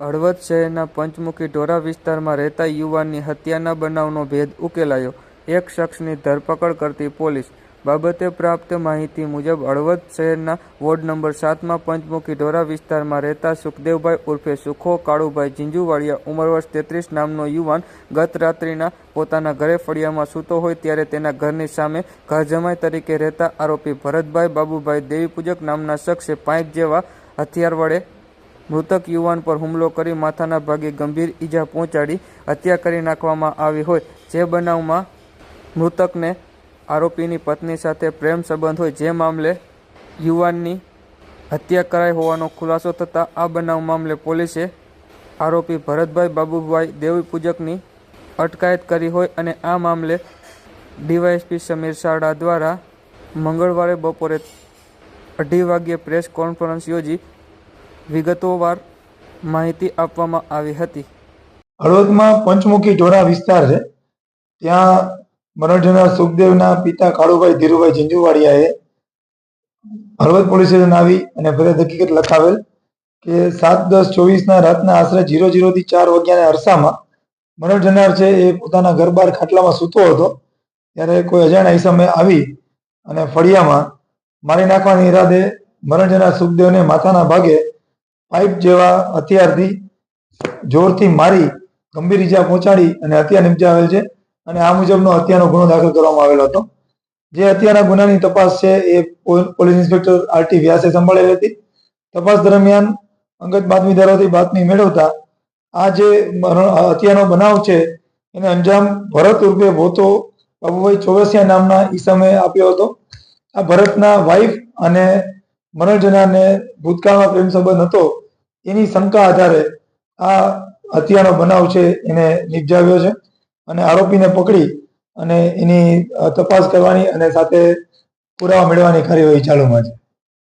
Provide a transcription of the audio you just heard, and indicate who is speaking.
Speaker 1: હળવદ શહેરના પંચમુખી ઢોરા વિસ્તારમાં રહેતા યુવાનની હત્યાના બનાવનો ભેદ ઉકેલાયો. એક શખ્સની ધરપકડ કરતી પોલીસ. બાબતે પ્રાપ્ત માહિતી મુજબ હળવદ શહેરના વોર્ડ નંબર સાતમાં પંચમુખી ઢોરા વિસ્તારમાં રહેતા સુખદેવભાઈ ઉર્ફે સુખો, કાળુભાઈ ઝીંઝુવાડિયા ઉંમર વર્ષ તેત્રીસ નામનો યુવાન ગત રાત્રિના પોતાના ઘરે ફળિયામાં સૂતો હોય ત્યારે તેના ઘરની સામે ઘરજમાઈ તરીકે રહેતા આરોપી ભરતભાઈ બાબુભાઈ દેવીપૂજક નામના શખ્સે પાંચ જેવા હથિયાર વડે મૃતક યુવાન પર હુમલો કરી માથાના ભાગે ગંભીર ઈજા પહોંચાડી હત્યા કરી નાખવામાં આવી હોય. જે બનાવમાં મૃતકને આરોપીની પત્ની સાથે પ્રેમ સંબંધ હોય, જે મામલે યુવાનની હત્યા કરાઈ હોવાનો ખુલાસો થતાં આ બનાવ મામલે પોલીસે આરોપી ભરતભાઈ બાબુભાઈ દેવી પૂજકની અટકાયત કરી હોય અને આ મામલે ડીવાયએસપી સમીર શાળા દ્વારા મંગળવારે બપોરે અઢી વાગ્યે પ્રેસ કોન્ફરન્સ યોજી વિગતોવાર માહિતી આપવામાં આવી હતી.
Speaker 2: હળવદમાં પંચમુખી ઢોરા વિસ્તાર છે. ત્યાં મરણ સુખદેવના પિતા કાળુભાઈ ધીરુભાઈ ઝીંઝુવાડિયાએ હળવદ પોલીસ સ્ટેશન આવી અને ફરિયાદ હકીકત લખાવેલ કે સાત દસ ચોવીસના રાતના આશરે જીરો જીરોથી ચાર વાગ્યાના અરસામાં મરણ જનાર છે એ પોતાના ઘર બહાર ખાટલામાં સૂતો હતો. ત્યારે કોઈ અજાણ્યા ઈસમે આવી અને ફળિયામાં મારી નાખવાના ઈરાદે મરણ જનાર સુખદેવને માથાના ભાગે પાઇપ જેવા હથિયારથી જોરથી મારી ગંભીર ઈજા પહોંચાડી અને હત્યા નિપજાવેલ છે અને આ મુજબનો હત્યાનો ગુનો દાખલ કરવામાં આવેલો હતો. જે હત્યાના ગુનાની તપાસ છે એ પોલીસ ઇન્સ્પેક્ટર આરટી વ્યાસે સંભાળેલી હતી. તપાસ દરમિયાન અંગત બાતમીદારોથી બાતમી મેળવતા આ જે હત્યાનો બનાવ છે એને અંજામ ભરત ઉર્ફે ભોતો બાબુભાઈ ચોરસિયા નામના ઈસમે આપ્યો હતો. આ ભરતના વાઇફ અને મરણ જનારને ભૂતકાળમાં પ્રેમ સંબંધ હતો, એની શંકા આધારે આ હત્યાનો બનાવ છે એને નિપજાવ્યો છે અને આરોપીને પકડી અને એની તપાસ કરવાની અને સાથે પુરાવા મેળવવાની કાર્યવાહી ચાલુમાં છે.